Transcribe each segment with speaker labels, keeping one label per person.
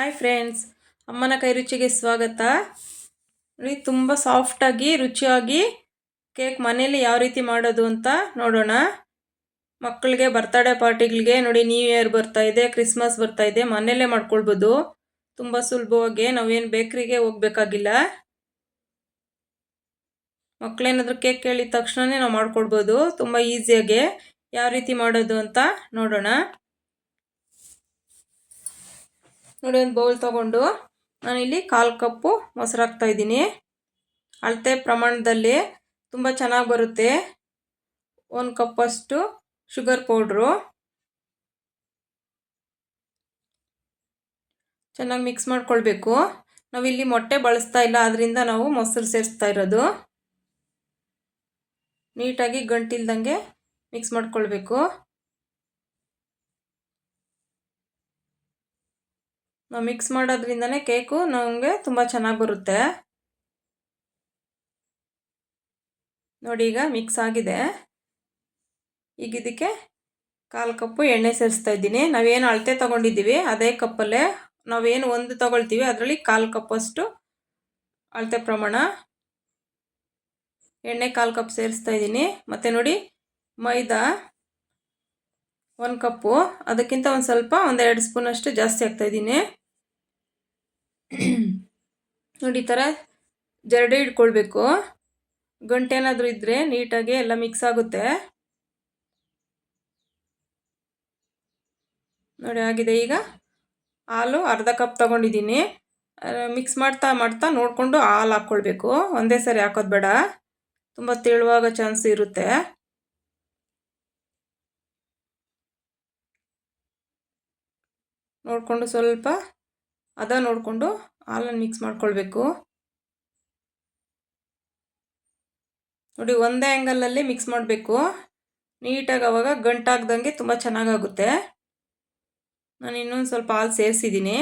Speaker 1: Hi friends ಅಮ್ಮನ ಕೈ ರುಚಿಗೆ ಸ್ವಾಗತ. ನೋಡಿ, ತುಂಬ ಸಾಫ್ಟಾಗಿ ರುಚಿಯಾಗಿ ಕೇಕ್ ಮನೇಲಿ ಯಾವ ರೀತಿ ಮಾಡೋದು ಅಂತ ನೋಡೋಣ. ಮಕ್ಕಳಿಗೆ ಬರ್ತಡೇ ಪಾರ್ಟಿಗಳಿಗೆ ನೋಡಿ ನ್ಯೂ ಇಯರ್ ಬರ್ತಾ ಇದೆ ಕ್ರಿಸ್ಮಸ್ ಬರ್ತಾ ಇದೆ ಮನೆಯಲ್ಲೇ ಮಾಡ್ಕೊಳ್ಬೋದು. ತುಂಬ ಸುಲಭವಾಗಿ, ನಾವೇನು ಬೇಕ್ರಿಗೆ ಹೋಗ್ಬೇಕಾಗಿಲ್ಲ. ಮಕ್ಕಳೇನಾದರೂ ಕೇಕ್ ಕೇಳಿದ ತಕ್ಷಣವೇ ನಾವು ಮಾಡ್ಕೊಳ್ಬೋದು, ತುಂಬ ಈಸಿಯಾಗೆ ಯಾವ ರೀತಿ ಮಾಡೋದು ಅಂತ ನೋಡೋಣ. ನೋಡಿ, ಒಂದು ಬೌಲ್ ತೊಗೊಂಡು ನಾನಿಲ್ಲಿ ಕಾಲು ಕಪ್ಪು ಮೊಸರು ಹಾಕ್ತಾ ಇದ್ದೀನಿ. ಅಳತೆ ಪ್ರಮಾಣದಲ್ಲಿ ತುಂಬ ಚೆನ್ನಾಗಿ ಬರುತ್ತೆ. ಒಂದು ಕಪ್ಪಷ್ಟು ಶುಗರ್ ಪೌಡ್ರು ಚೆನ್ನಾಗಿ ಮಿಕ್ಸ್ ಮಾಡ್ಕೊಳ್ಬೇಕು. ನಾವಿಲ್ಲಿ ಮೊಟ್ಟೆ ಬಳಸ್ತಾ ಇಲ್ಲ ಅದರಿಂದ ನಾವು ಮೊಸರು ಸೇರಿಸ್ತಾ ಇರೋದು. ನೀಟಾಗಿ ಗಂಟಿಲ್ದಂಗೆ ಮಿಕ್ಸ್ ಮಾಡ್ಕೊಳ್ಬೇಕು. ನಾವು ಮಿಕ್ಸ್ ಮಾಡೋದ್ರಿಂದನೇ ಕೇಕು ನಮಗೆ ತುಂಬ ಚೆನ್ನಾಗಿ ಬರುತ್ತೆ. ನೋಡಿ ಈಗ ಮಿಕ್ಸ್ ಆಗಿದೆ. ಈಗ ಇದಕ್ಕೆ ಕಾಲು ಕಪ್ಪು ಎಣ್ಣೆ ಸೇರಿಸ್ತಾ ಇದ್ದೀನಿ. ನಾವೇನು ಅಳತೆ ತೊಗೊಂಡಿದ್ದೀವಿ ಅದೇ ಕಪ್ಪಲ್ಲೇ ನಾವೇನು ಒಂದು ತೊಗೊಳ್ತೀವಿ ಅದರಲ್ಲಿ ಕಾಲು ಕಪ್ಪಷ್ಟು ಅಳತೆ ಪ್ರಮಾಣ. ಎಣ್ಣೆ ಕಾಲು ಕಪ್ ಸೇರಿಸ್ತಾ ಇದ್ದೀನಿ. ಮತ್ತು ನೋಡಿ ಮೈದಾ ಒಂದು ಕಪ್ಪು. ಅದಕ್ಕಿಂತ ಒಂದು ಸ್ವಲ್ಪ ಒಂದೆರಡು ಸ್ಪೂನಷ್ಟು ಜಾಸ್ತಿ ಹಾಕ್ತಾಯಿದ್ದೀನಿ ನೋಡಿ, ಈ ಥರ ಜರಡಿ ಇಟ್ಕೊಳ್ಬೇಕು. ಗಂಟೇನಾದರೂ ಇದ್ದರೆ ನೀಟಾಗಿ ಎಲ್ಲ ಮಿಕ್ಸ್ ಆಗುತ್ತೆ. ನೋಡಿ, ಆಗಿದೆ. ಈಗ ಹಾಲು ಅರ್ಧ ಕಪ್ ತಗೊಂಡಿದ್ದೀನಿ. ಮಿಕ್ಸ್ ಮಾಡ್ತಾ ಮಾಡ್ತಾ ನೋಡಿಕೊಂಡು ಹಾಲು ಹಾಕ್ಕೊಳ್ಬೇಕು ಒಂದೇ ಸರಿ ಹಾಕೋದು ಬೇಡ. ತುಂಬ ತೆಳುವಾಗ ಚಾನ್ಸ್ ಇರುತ್ತೆ. ನೋಡಿಕೊಂಡು ಸ್ವಲ್ಪ ಅದ ನೋಡಿಕೊಂಡು ಹಾಲನ್ನು ಮಿಕ್ಸ್ ಮಾಡ್ಕೊಳ್ಬೇಕು. ನೋಡಿ, ಒಂದೇ ಆ್ಯಂಗಲಲ್ಲಿ ಮಿಕ್ಸ್ ಮಾಡಬೇಕು. ನೀಟಾಗಿ ಅವಾಗ ಗಂಟಾಗ್ದಂಗೆ ತುಂಬ ಚೆನ್ನಾಗಾಗುತ್ತೆ. ನಾನು ಇನ್ನೊಂದು ಸ್ವಲ್ಪ ಹಾಲು ಸೇರಿಸಿದ್ದೀನಿ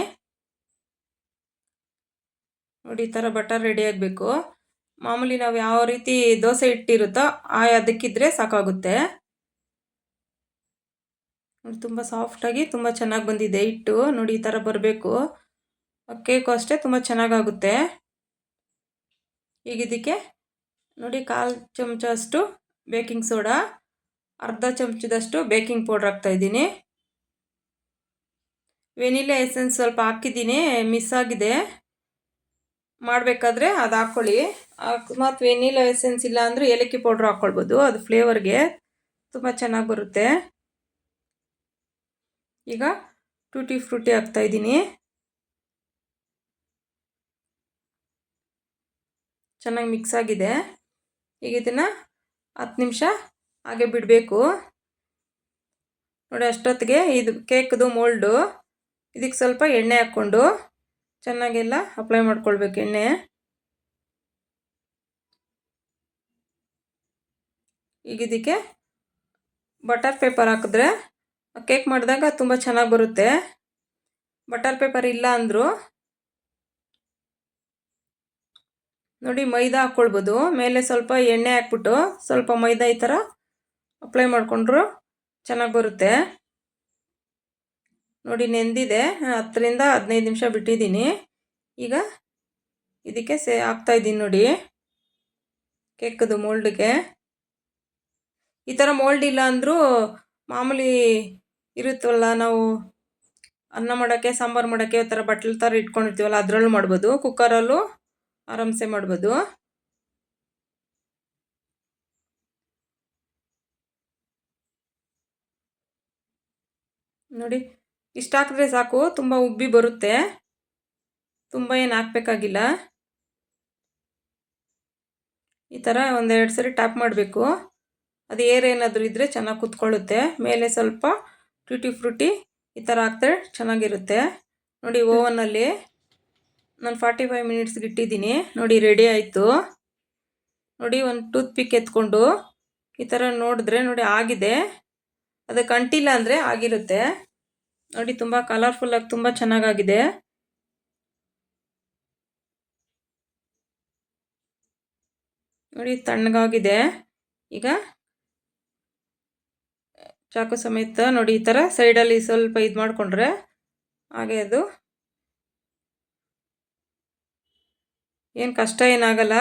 Speaker 1: ನೋಡಿ, ಈ ಥರ ಬಟರ್ ರೆಡಿ ಆಗಬೇಕು. ಮಾಮೂಲಿ ನಾವು ಯಾವ ರೀತಿ ದೋಸೆ ಇಟ್ಟಿರುತ್ತೋ ಆ ಅದಕ್ಕಿದ್ರೆ ಸಾಕಾಗುತ್ತೆ. ನೋಡಿ, ತುಂಬ ಸಾಫ್ಟಾಗಿ ತುಂಬ ಚೆನ್ನಾಗಿ ಬಂದಿದೆ ಹಿಟ್ಟು. ನೋಡಿ, ಈ ಥರ ಬರಬೇಕು. ಕೇಕು ಅಷ್ಟೇ, ತುಂಬ ಚೆನ್ನಾಗಾಗುತ್ತೆ. ಈಗ ಇದಕ್ಕೆ ನೋಡಿ ಕಾಲು ಚಮಚ ಅಷ್ಟು ಬೇಕಿಂಗ್ ಸೋಡಾ, ಅರ್ಧ ಚಮಚದಷ್ಟು ಬೇಕಿಂಗ್ ಪೌಡ್ರ್ ಹಾಕ್ತಾಯಿದ್ದೀನಿ ವೆನಿಲಾ ಎಸೆನ್ಸ್ ಸ್ವಲ್ಪ ಹಾಕಿದ್ದೀನಿ, ಮಿಸ್ ಆಗಿದೆ. ಮಾಡಬೇಕಾದ್ರೆ ಅದು ಹಾಕ್ಕೊಳ್ಳಿ ಅಕಸ್ಮಾತ್ ವೆನಿಲಾ ಎಸೆನ್ಸ್ ಇಲ್ಲ ಅಂದರೆ ಏಲಕ್ಕಿ ಪೌಡ್ರ್ ಹಾಕ್ಕೊಳ್ಬೋದು ಅದು ಫ್ಲೇವರ್ಗೆ ತುಂಬ ಚೆನ್ನಾಗಿ ಬರುತ್ತೆ. ಈಗ ಟೂಟಿ ಫ್ರೂಟಿ ಹಾಕ್ತಾಯಿದ್ದೀನಿ ಚೆನ್ನಾಗಿ ಮಿಕ್ಸ್ ಆಗಿದೆ. ಈಗ ಇದನ್ನು ಹತ್ತು ನಿಮಿಷ ಹಾಗೆ ಬಿಡಬೇಕು. ನೋಡಿ ಅಷ್ಟೊತ್ತಿಗೆ ಇದು ಕೇಕ್ದು ಮೋಲ್ಡು ಇದಕ್ಕೆ ಸ್ವಲ್ಪ ಎಣ್ಣೆ ಹಾಕ್ಕೊಂಡು ಚೆನ್ನಾಗೆಲ್ಲ ಅಪ್ಲೈ ಮಾಡ್ಕೊಳ್ಬೇಕು ಎಣ್ಣೆ. ಈಗ ಇದಕ್ಕೆ ಬಟರ್ ಪೇಪರ್ ಹಾಕಿದ್ರೆ ಕೇಕ್ ಮಾಡಿದಾಗ ತುಂಬ ಚೆನ್ನಾಗಿ ಬರುತ್ತೆ. ಬಟರ್ ಪೇಪರ್ ಇಲ್ಲ ಅಂದರೂ ನೋಡಿ ಮೈದಾ ಹಾಕ್ಕೊಳ್ಬೋದು. ಮೇಲೆ ಸ್ವಲ್ಪ ಎಣ್ಣೆ ಹಾಕ್ಬಿಟ್ಟು ಸ್ವಲ್ಪ ಮೈದಾ ಈ ಥರ ಅಪ್ಲೈ ಮಾಡಿಕೊಂಡ್ರು ಚೆನ್ನಾಗಿ ಬರುತ್ತೆ. ನೋಡಿ ನೆಂದಿದೆ. ಹತ್ತರಿಂದ ಹದಿನೈದು ನಿಮಿಷ ಬಿಟ್ಟಿದ್ದೀನಿ. ಈಗ ಇದಕ್ಕೆ ಸೇ ಹಾಕ್ತಾಯಿದ್ದೀನಿ ನೋಡಿ. ಕೇಕದು ಮೋಲ್ಡ್ಗೆ. ಈ ಥರ ಮೋಲ್ಡ್ ಇಲ್ಲ ಅಂದರೂ ಮಾಮೂಲಿ ಇರುತ್ತಲ್ಲ ನಾವು ಅನ್ನ ಮಾಡೋಕ್ಕೆ, ಸಾಂಬಾರು ಮಾಡೋಕ್ಕೆ ಈ ಥರ ಬಟ್ಲು ಥರ ಇಟ್ಕೊಂಡಿರ್ತೀವಲ್ಲ, ಅದರಲ್ಲೂ ಮಾಡ್ಬೋದು. ಕುಕ್ಕರಲ್ಲೂ ಆರಾಮ್ಸೆ ಮಾಡ್ಬೋದು. ನೋಡಿ, ಇಷ್ಟು ಹಾಕಿದ್ರೆ ಸಾಕು, ತುಂಬ ಉಬ್ಬಿ ಬರುತ್ತೆ. ತುಂಬ ಏನು ಹಾಕ್ಬೇಕಾಗಿಲ್ಲ. ಈ ಥರ ಒಂದೆರಡು ಸರಿ ಟ್ಯಾಪ್ ಮಾಡಬೇಕು. ಅದು ಏರ್ ಏನಾದರೂ ಇದ್ದರೆ ಚೆನ್ನಾಗಿ ಕುತ್ಕೊಳ್ಳುತ್ತೆ. ಮೇಲೆ ಸ್ವಲ್ಪ ಟ್ಯೂಟಿ ಫ್ರೂಟಿ ಈ ಥರ ಹಾಕ್ತಾರೆ ಚೆನ್ನಾಗಿರುತ್ತೆ. ನೋಡಿ ಓವನಲ್ಲಿ ನಾನು ಫಾರ್ಟಿ ಫೈವ್ ಮಿನಿಟ್ಸ್ಗೆ ಇಟ್ಟಿದ್ದೀನಿ. ನೋಡಿ ರೆಡಿ ಆಯಿತು. ನೋಡಿ, ಒಂದು ಟೂತ್ ಪಿಕ್ ಎತ್ಕೊಂಡು ಈ ಥರ ನೋಡಿದ್ರೆ, ನೋಡಿ, ಆಗಿದೆ. ಅದು ಕಂಟಿಲ್ಲ ಅಂದರೆ ಆಗಿರುತ್ತೆ. ನೋಡಿ, ತುಂಬ ಕಲರ್ಫುಲ್ಲಾಗಿ ತುಂಬ ಚೆನ್ನಾಗಾಗಿದೆ. ನೋಡಿ, ತಣ್ಣಗಾಗಿದೆ. ಈಗ ಚಾಕು ಸಮೇತ ನೋಡಿ, ಈ ಥರ ಸೈಡಲ್ಲಿ ಸ್ವಲ್ಪ ಇದು ಮಾಡಿಕೊಂಡ್ರೆ ಹಾಗೆ ಅದು ಏನು ಕಷ್ಟ ಏನಾಗಲ್ಲ.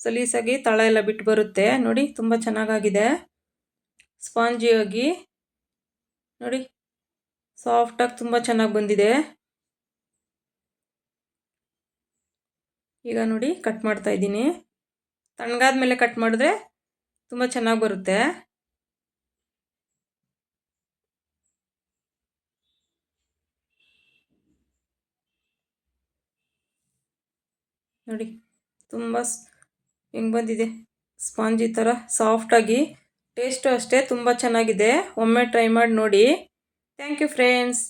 Speaker 1: ಸಲೀಸಾಗಿ ತಳ ಎಲ್ಲ ಬಿಟ್ಟು ಬರುತ್ತೆ. ನೋಡಿ, ತುಂಬ ಚೆನ್ನಾಗಾಗಿದೆ. ಸ್ಪಾಂಜಿಯಾಗಿ ನೋಡಿ ಸಾಫ್ಟಾಗಿ ತುಂಬ ಚೆನ್ನಾಗಿ ಬಂದಿದೆ. ಈಗ ನೋಡಿ, ಕಟ್ ಮಾಡ್ತಾ ಇದ್ದೀನಿ. ತಣ್ಣಗಾದ ಮೇಲೆ ಕಟ್ ಮಾಡಿದ್ರೆ ತುಂಬ ಚೆನ್ನಾಗಿ ಬರುತ್ತೆ. ನೋಡಿ, ತುಂಬ ಹೆಂಗೆ ಬಂದಿದೆ? ಸ್ಪಾಂಜಿ ಥರ ಸಾಫ್ಟಾಗಿ ಟೇಸ್ಟು ಅಷ್ಟೇ ತುಂಬ ಚೆನ್ನಾಗಿದೆ. ಒಮ್ಮೆ ಟ್ರೈ ಮಾಡಿ ನೋಡಿ. Thank you friends.